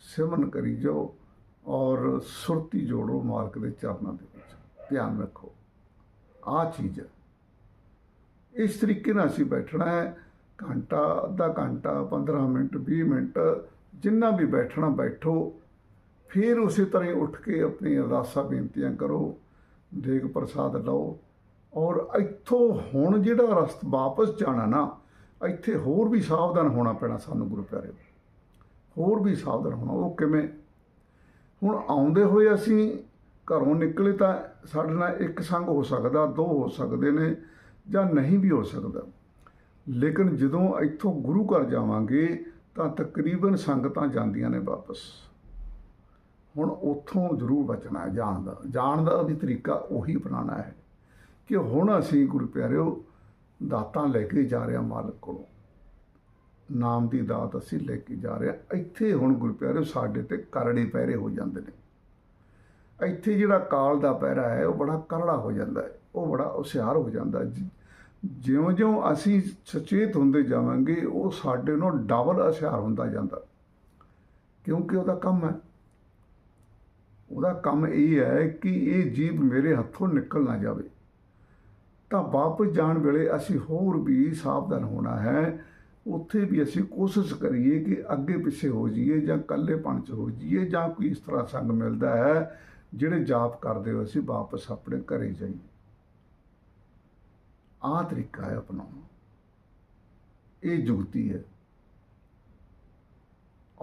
[SPEAKER 1] ਸਿਮਰਨ ਕਰੀ ਜਾਓ ਔਰ ਸੁਰਤੀ ਜੋੜੋ ਮਾਲਕ ਦੇ ਚਰਨਾਂ ਦੇ ਵਿੱਚ। ਧਿਆਨ ਰੱਖੋ ਆ ਚੀਜ਼ ਹੈ। ਇਸ ਤਰੀਕੇ ਨਾਲ ਅਸੀਂ ਬੈਠਣਾ ਹੈ, ਘੰਟਾ, ਅੱਧਾ ਘੰਟਾ 15 ਮਿੰਟ 20 ਮਿੰਟ, ਜਿੰਨਾ ਵੀ ਬੈਠਣਾ ਬੈਠੋ, ਫਿਰ ਉਸੇ ਤਰ੍ਹਾਂ ਹੀ ਉੱਠ ਕੇ ਆਪਣੀ ਅਰਦਾਸਾਂ ਬੇਨਤੀਆਂ ਕਰੋ। ਦੇਗ ਪ੍ਰਸਾਦ ਲਓ। ਔਰ ਇੱਥੋਂ ਹੁਣ ਜਿਹੜਾ ਰਸਤ ਵਾਪਸ ਜਾਣਾ ਨਾ, ਇੱਥੇ ਹੋਰ ਵੀ ਸਾਵਧਾਨ ਹੋਣਾ ਪੈਣਾ ਸਾਨੂੰ ਗੁਰੂ ਪਿਆਰੇ ਹੋਰ ਵੀ ਸਾਵਧਾਨ ਹੋਣਾ, ਉਹ ਕਿਵੇਂ? ਹੁਣ ਆਉਂਦੇ ਹੋਏ ਅਸੀਂ ਘਰੋਂ ਨਿਕਲੇ ਤਾਂ ਸਾਡੇ ਨਾਲ ਇੱਕ ਸੰਗ ਹੋ ਸਕਦਾ, ਦੋ ਹੋ ਸਕਦੇ ਨੇ, ਜਾਂ ਨਹੀਂ ਵੀ ਹੋ ਸਕਦਾ। ਲੇਕਿਨ ਜਦੋਂ ਇੱਥੋਂ ਗੁਰੂ ਘਰ ਜਾਵਾਂਗੇ, ਤਾਂ ਤਕਰੀਬਨ ਸੰਗਤਾਂ ਜਾਂਦੀਆਂ ਨੇ ਵਾਪਸ। ਹੁਣ ਉੱਥੋਂ ਜ਼ਰੂਰ ਬਚਣਾ ਜਾਣ ਦਾ। ਜਾਣ ਦਾ ਵੀ ਤਰੀਕਾ ਉਹੀ ਅਪਣਾਉਣਾ ਹੈ ਕਿ ਹੁਣ ਅਸੀਂ ਗੁਰੂ ਪਿਆਰਿਓ, ਦਾਤਾਂ ਲੈ ਕੇ ਜਾ ਰਹੇ ਹਾਂ ਮਾਲਕ ਕੋਲੋਂ। ਨਾਮ ਦੀ ਦਾਤ ਅਸੀਂ ਲੈ ਕੇ ਜਾ ਰਹੇ ਹਾਂ। ਇੱਥੇ ਹੁਣ ਗੁਰੂ ਪਿਆਰਿਓ ਸਾਡੇ ਤੇ ਕਰੜੇ ਪਹਿਰੇ ਹੋ ਜਾਂਦੇ ਨੇ। ਇੱਥੇ ਜਿਹੜਾ ਕਾਲ ਦਾ ਪਹਿਰਾ ਹੈ, ਉਹ ਬੜਾ ਕਰੜਾ ਹੋ ਜਾਂਦਾ ਹੈ। ਉਹ ਬੜਾ ਹੁਸ਼ਿਆਰ ਹੋ ਜਾਂਦਾ ਹੈ। ਜਿਉਂ-ਜਿਉਂ ਅਸੀਂ ਸੁਚੇਤ ਹੁੰਦੇ ਜਾਵਾਂਗੇ, ਉਹ ਸਾਡੇ ਨੂੰ ਡਬਲ ਹੁਸ਼ਿਆਰ ਹੁੰਦਾ ਜਾਂਦਾ। ਕਿਉਂਕਿ ਉਹਦਾ ਕੰਮ ਹੈ। ਉਹਦਾ ਕੰਮ ਇਹ ਹੈ ਕਿ ਇਹ ਜੀਵ ਮੇਰੇ ਹੱਥੋਂ ਨਿਕਲ ਨਾ ਜਾਵੇ। ਤਾਂ ਵਾਪਸ ਜਾਣ ਵੇਲੇ ਅਸੀਂ ਹੋਰ ਵੀ ਸਾਵਧਾਨ ਹੋਣਾ ਹੈ। ਉੱਥੇ ਵੀ ਅਸੀਂ ਕੋਸ਼ਿਸ਼ ਕਰੀਏ ਕਿ ਅੱਗੇ ਪਿੱਛੇ ਹੋ ਜਾਈਏ ਜਾਂ ਇਕੱਲੇਪਣ ਚ ਹੋ ਜਾਈਏ ਜਾਂ ਕੋਈ ਇਸ ਤਰ੍ਹਾਂ ਸੰਗ ਮਿਲਦਾ ਹੈ ਜਿਹੜੇ ਜਾਪ ਕਰਦੇ ਹੋ ਅਸੀਂ ਵਾਪਸ ਆਪਣੇ ਘਰੇ ਜਾਈਏ। ਆਹ ਤਰੀਕਾ ਹੈ ਅਪਣਾਉਣ। ਇਹ ਜੁਗਤੀ ਹੈ।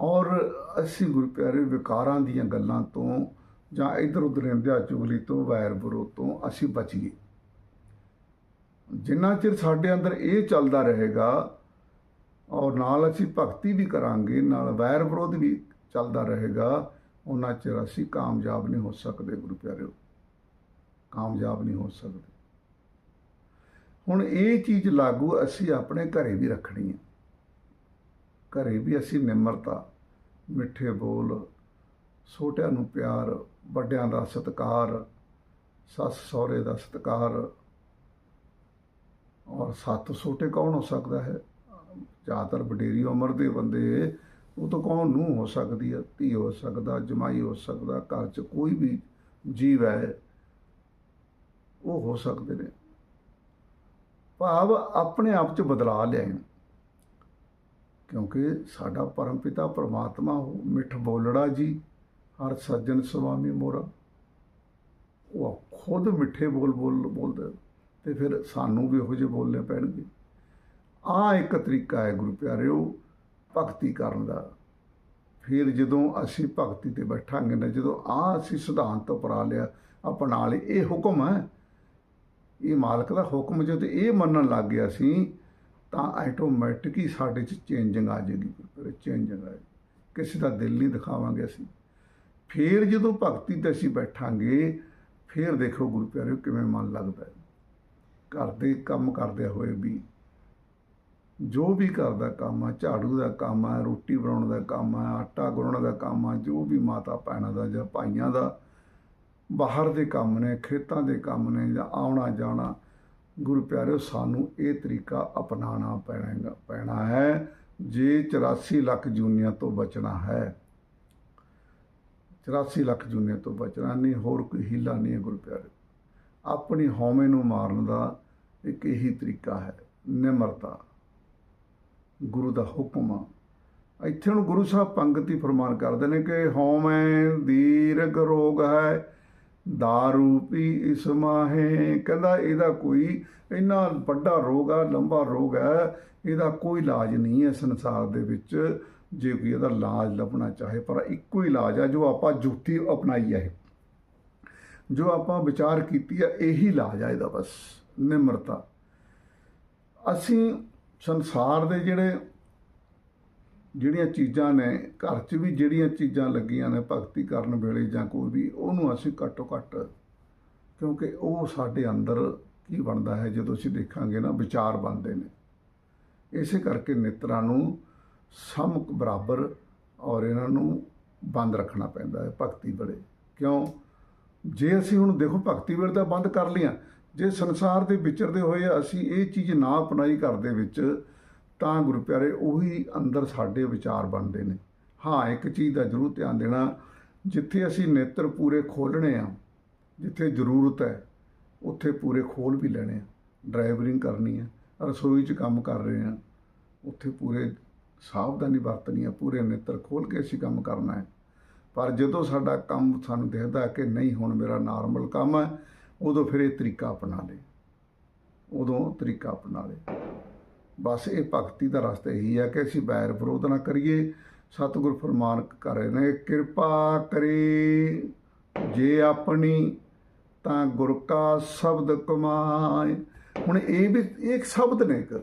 [SPEAKER 1] ਔਰ ਅਸੀਂ ਗੁਰੂ ਪਿਆਰੇ ਵਿਕਾਰਾਂ ਦੀਆਂ ਗੱਲਾਂ ਤੋਂ ਜਾਂ ਇਧਰ ਉਧਰ ਰਹਿੰਦਿਆਂ ਚੁਗਲੀ ਤੋਂ, ਵੈਰ ਵਿਰੋਧ ਤੋਂ ਅਸੀਂ ਬਚੀਏ। ਜਿੰਨਾ ਚਿਰ ਸਾਡੇ ਅੰਦਰ ਇਹ ਚੱਲਦਾ ਰਹੇਗਾ ਔਰ ਨਾਲ ਅਸੀਂ ਭਗਤੀ ਵੀ ਕਰਾਂਗੇ, ਨਾਲ ਵੈਰ ਵਿਰੋਧ ਵੀ ਚੱਲਦਾ ਰਹੇਗਾ ਉਹਨਾਂ ਚਿਰ ਅਸੀਂ ਕਾਮਯਾਬ ਨਹੀਂ ਹੋ ਸਕਦੇ ਗੁਰੂ ਪਿਆਰਿਓ ਕਾਮਯਾਬ ਨਹੀਂ ਹੋ ਸਕਦੇ। ਹੁਣ ਇਹ ਚੀਜ਼ ਲਾਗੂ ਅਸੀਂ ਆਪਣੇ ਘਰੇ ਵੀ ਰੱਖਣੀ ਹੈ। ਘਰੇ ਵੀ ਅਸੀਂ ਨਿਮਰਤਾ ਮਿੱਠੇ ਬੋਲ, ਛੋਟਿਆਂ ਨੂੰ ਪਿਆਰ, ਵੱਡਿਆਂ ਦਾ ਸਤਿਕਾਰ, ਸੱਸ ਸਹੁਰੇ ਦਾ ਸਤਿਕਾਰ। ਔਰ ਸੱਤ ਛੋਟੇ ਕੌਣ ਹੋ ਸਕਦਾ ਹੈ? ਜ਼ਿਆਦਾਤਰ ਵਡੇਰੀ ਉਮਰ ਦੇ ਬੰਦੇ, ਉਹ ਤਾਂ ਕੌਣ ਨੂੰ ਹੋ ਸਕਦੀ ਹੈ? ਧੀ ਹੋ ਸਕਦਾ, ਜਮਾਈ ਹੋ ਸਕਦਾ, ਘਰ 'ਚ ਕੋਈ ਵੀ ਜੀਵ ਹੈ, ਉਹ ਹੋ ਸਕਦੇ ਨੇ। ਭਾਵ ਆਪਣੇ ਆਪ 'ਚ ਬਦਲਾਅ ਲਿਆਏ ਕਿਉਂਕਿ ਸਾਡਾ ਪਰਮ ਪਿਤਾ ਪ੍ਰਮਾਤਮਾ ਮਿੱਠ ਬੋਲੜਾ ਜੀ, ਹਰ ਸੱਜਣ ਸੁਆਮੀ ਮੋਰਾ। ਉਹ ਖੁਦ ਮਿੱਠੇ ਬੋਲ ਬੋਲ ਬੋਲਦੇ। ਤੇ ਫਿਰ ਸਾਨੂੰ ਵੀ ਇਹੋ ਜਿਹੇ ਬੋਲਣੇ ਪੈਣਗੇ। ਆ ਇੱਕ ਤਰੀਕਾ ਹੈ ਗੁਰੂ ਪਿਆਰਿਓ, ਭਗਤੀ ਕਰਨ ਦਾ। ਫਿਰ ਜਦੋਂ ਅਸੀਂ ਭਗਤੀ ਤੇ ਬੈਠਾਂਗੇ ਨਾ, ਜਦੋਂ ਆ ਅਸੀਂ ਸਿਧਾਂਤ ਅਪਣਾ ਲਿਆ ਅਪਣਾ ਲਈ ਇਹ ਹੁਕਮ ਹੈ। ਇਹ ਮਾਲਕ ਦਾ ਹੁਕਮ ਜਦੋਂ ਇਹ ਮੰਨਣ ਲੱਗ ਗਿਆ ਸੀ ਤਾਂ ਆਟੋਮੈਟਿਕ ਹੀ ਸਾਡੇ 'ਚ ਚੇਂਜਿੰਗ ਆ ਜਾਏਗੀ ਚੇਂਜਿੰਗ ਆ ਕਿਸੇ ਦਾ ਦਿਲ ਨਹੀਂ ਦਿਖਾਵਾਂਗੇ ਅਸੀਂ। ਫਿਰ ਜਦੋਂ ਭਗਤੀ ਤੇ ਅਸੀਂ ਬੈਠਾਂਗੇ, ਫਿਰ ਦੇਖੋ ਗੁਰੂ ਪਿਆਰਿਓ ਕਿਵੇਂ ਮਨ ਲੱਗਦਾ ਹੈ। ਘਰ ਦੇ ਕੰਮ ਕਰਦੇ ਹੋਏ ਵੀ, ਜੋ ਵੀ ਘਰ ਦਾ ਕੰਮ ਆ, ਝਾੜੂ ਦਾ ਕੰਮ ਆ, ਰੋਟੀ ਬਣਾਉਣ ਦਾ ਕੰਮ ਆ, ਆਟਾ ਗੁੰਨਣ ਦਾ ਕੰਮ ਆ, ਜੋ ਵੀ ਮਾਤਾ ਭੈਣਾਂ ਦਾ ਜਾਂ ਭਾਈਆਂ ਦਾ, ਬਾਹਰ ਦੇ ਕੰਮ ਨੇ, ਖੇਤਾਂ ਦੇ ਕੰਮ ਨੇ ਜਾਂ ਆਉਣਾ ਜਾਣਾ ਗੁਰੂ ਪਿਆਰਿਓ, ਸਾਨੂੰ ਇਹ ਤਰੀਕਾ ਅਪਣਾਉਣਾ ਪੈਣਾ ਪੈਣਾ ਹੈ, ਜੇ 84 ਲੱਖ ਜੂਨੀਆਂ ਤੋਂ ਬਚਣਾ ਹੈ। 84 ਲੱਖ ਜੂਨੀਆਂ ਤੋਂ ਬਚਣਾ ਨਹੀਂ, ਹੋਰ ਕੋਈ ਹੀਲਾ ਨਹੀਂ ਹੈ ਗੁਰੂ ਪਿਆਰਿਓ। ਆਪਣੀ ਹਉਮੈ ਨੂੰ ਮਾਰਨ ਦਾ ਇੱਕ ਇਹੀ ਤਰੀਕਾ ਹੈ, ਨਿਮਰਤਾ। ਗੁਰੂ ਦਾ ਹੁਕਮ ਆ। ਇੱਥੇ ਹੁਣ ਗੁਰੂ ਸਾਹਿਬ ਪੰਗਤੀ ਫਰਮਾਨ ਕਰਦੇ ਨੇ ਕਿ ਹਉਮੈ ਦੀਰਗ ਰੋਗ ਹੈ ਦਾਰੂ ਪੀ ਇਸ ਮਾਹੇ ਕਹਿੰਦਾ ਇਹਦਾ ਕੋਈ ਇੰਨਾ ਵੱਡਾ ਰੋਗ ਆ ਲੰਬਾ ਰੋਗ ਹੈ ਇਹਦਾ ਕੋਈ ਇਲਾਜ ਨਹੀਂ ਹੈ ਸੰਸਾਰ ਦੇ ਵਿੱਚ ਜੇ ਕੋਈ ਇਹਦਾ ਇਲਾਜ ਲੱਭਣਾ ਚਾਹੇ ਪਰ ਇੱਕੋ ਹੀ ਇਲਾਜ ਆ ਜੋ ਆਪਾਂ ਜੁਗਤੀ ਅਪਣਾਈ ਹੈ ਜੋ ਆਪਾਂ ਵਿਚਾਰ ਕੀਤੀ ਆ ਇਹੀ ਇਲਾਜ ਆ ਇਹਦਾ ਬਸ ਨਿਮਰਤਾ ਅਸੀਂ ਸੰਸਾਰ ਦੇ ਜਿਹੜੇ ਜਿਹੜੀਆਂ ਚੀਜ਼ਾਂ ਨੇ, ਘਰ 'ਚ ਵੀ ਜਿਹੜੀਆਂ ਚੀਜ਼ਾਂ ਲੱਗੀਆਂ ਨੇ ਭਗਤੀ ਕਰਨ ਵੇਲੇ ਜਾਂ ਕੋਈ ਵੀ, ਉਹਨੂੰ ਅਸੀਂ ਘੱਟੋ ਘੱਟ, ਕਿਉਂਕਿ ਉਹ ਸਾਡੇ ਅੰਦਰ ਕੀ ਬਣਦਾ ਹੈ, ਜਦੋਂ ਅਸੀਂ ਦੇਖਾਂਗੇ ਨਾ, ਵਿਚਾਰ ਬਣਦੇ ਨੇ। ਇਸੇ ਕਰਕੇ ਨੇਤਰਾਂ ਨੂੰ ਸਮ ਬਰਾਬਰ ਔਰ ਇਹਨਾਂ ਨੂੰ ਬੰਦ ਰੱਖਣਾ ਪੈਂਦਾ ਹੈ, ਭਗਤੀ ਵੇਲੇ। ਕਿਉਂ? ਜੇ ਅਸੀਂ ਹੁਣ ਦੇਖੋ, ਭਗਤੀ ਵੇਲੇ ਤਾਂ ਬੰਦ ਕਰ ਲਿਆ ਜੇ ਸੰਸਾਰ ਦੇ ਵਿਚਰਦੇ ਹੋਏ ਅਸੀਂ ਇਹ ਚੀਜ਼ ਨਾ ਅਪਣਾਈ ਘਰ ਦੇ ਵਿੱਚ ਤਾਂ ਗੁਰੂ ਪਿਆਰੇ ਉਹੀ ਅੰਦਰ ਸਾਡੇ ਵਿਚਾਰ ਬਣਦੇ ਨੇ। ਹਾਂ, ਇੱਕ ਚੀਜ਼ ਦਾ ਜ਼ਰੂਰ ਧਿਆਨ ਦੇਣਾ, ਜਿੱਥੇ ਅਸੀਂ ਨੇਤਰ ਪੂਰੇ ਖੋਲਣੇ ਆ, ਜਿੱਥੇ ਜ਼ਰੂਰਤ ਹੈ, ਉੱਥੇ ਪੂਰੇ ਖੋਲ ਵੀ ਲੈਣੇ ਆ। ਡਰਾਈਵਰਿੰਗ ਕਰਨੀ ਹੈ ਰਸੋਈ 'ਚ ਕੰਮ ਕਰ ਰਹੇ ਆ, ਉੱਥੇ ਪੂਰੇ ਸਾਵਧਾਨੀ ਵਰਤਣੀ ਹੈ ਪੂਰੇ ਨੇਤਰ ਖੋਲ ਕੇ ਅਸੀਂ ਕੰਮ ਕਰਨਾ ਹੈ। ਪਰ ਜਦੋਂ ਸਾਡਾ ਕੰਮ ਸਾਨੂੰ ਦਿਖਦਾ ਕਿ ਨਹੀਂ, ਹੁਣ ਮੇਰਾ ਨਾਰਮਲ ਕੰਮ ਹੈ, ਉਦੋਂ ਫਿਰ ਇਹ ਤਰੀਕਾ ਅਪਣਾ ਲੇ ਉਦੋਂ ਤਰੀਕਾ ਅਪਣਾ ਲੇ ਬਸ ਇਹ ਭਗਤੀ ਦਾ ਰਸਤਾ ਇਹੀ ਹੈ ਕਿ ਅਸੀਂ ਬੈਰ ਵਿਰੋਧ ਨਾ ਕਰੀਏ, ਸਤਿਗੁਰ ਫਰਮਾਨ ਕਰ ਰਹੇ ਨੇ, ਕਿਰਪਾ ਕਰੇ ਜੇ ਆਪਣੀ ਤਾਂ ਗੁਰ ਕਾ ਸ਼ਬਦ ਕਮਾਏ। ਹੁਣ ਇਹ ਵੀ, ਇਹ ਇੱਕ ਸ਼ਬਦ ਨੇ ਇੱਕ।